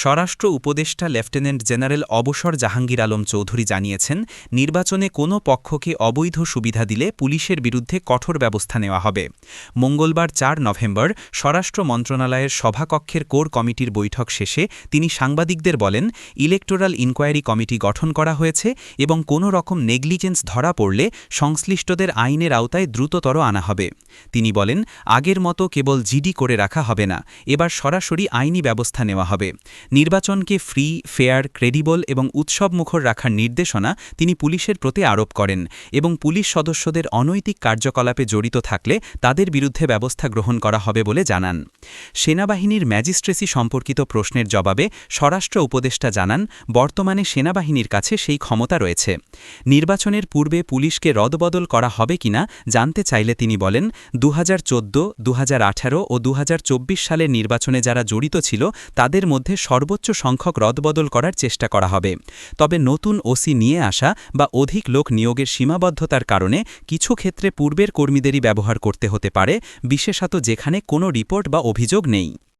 স্বরাষ্ট্র উপদেষ্টা lieutenant general অবসর জাহাঙ্গীর আলম চৌধুরী জানিয়েছেন, নির্বাচনে কোনো পক্ষকে অবৈধ সুবিধা দিলে পুলিশের বিরুদ্ধে কঠোর ব্যবস্থা নেওয়া হবে। মঙ্গলবার চার নভেম্বর স্বরাষ্ট্র মন্ত্রণালয়ের সভাকক্ষের কোর কমিটির বৈঠক শেষে তিনি সাংবাদিকদের বলেন, ইলেকটোরাল ইনকোয়ারি কমিটি গঠন করা হয়েছে এবং কোনো রকম নেগলিজেন্স ধরা পড়লে সংশ্লিষ্টদের আইনের আওতায় দ্রুততর আনা হবে। তিনি বলেন, আগের মতো কেবল জিডি করে রাখা হবে না, এবার সরাসরি আইনি ব্যবস্থা নেওয়া হবে। নির্বাচনকে ফ্রি, ফেয়ার, ক্রেডিবল এবং উৎসবমুখর রাখার নির্দেশনা তিনি পুলিশের প্রতি আরোপ করেন এবং পুলিশ সদস্যদের অনৈতিক কার্যকলাপে জড়িত থাকলে তাদের বিরুদ্ধে ব্যবস্থা গ্রহণ করা হবে বলে জানান। সেনাবাহিনীর ম্যাজিস্ট্রেসি সম্পর্কিত প্রশ্নের জবাবে স্বরাষ্ট্র উপদেষ্টা জানান, বর্তমানে সেনাবাহিনীর কাছে সেই ক্ষমতা রয়েছে। নির্বাচনের পূর্বে পুলিশকে রদবদল করা হবে কিনা জানতে চাইলে তিনি বলেন দু হাজার দু ও দু হাজার চব্বিশ সালের নির্বাচনে যারা জড়িত ছিল তাদের মধ্যে সর্বোচ্চ সংখ্যক রদবদল করার চেষ্টা করা হবে। তবে নতুন ওসি নিয়ে আসা বা অধিক লোক নিয়োগের সীমাবদ্ধতার কারণে কিছু ক্ষেত্রে পূর্বের কর্মীদেরই ব্যবহার করতে হতে পারে, বিশেষত যেখানে কোনো রিপোর্ট বা অভিযোগ নেই।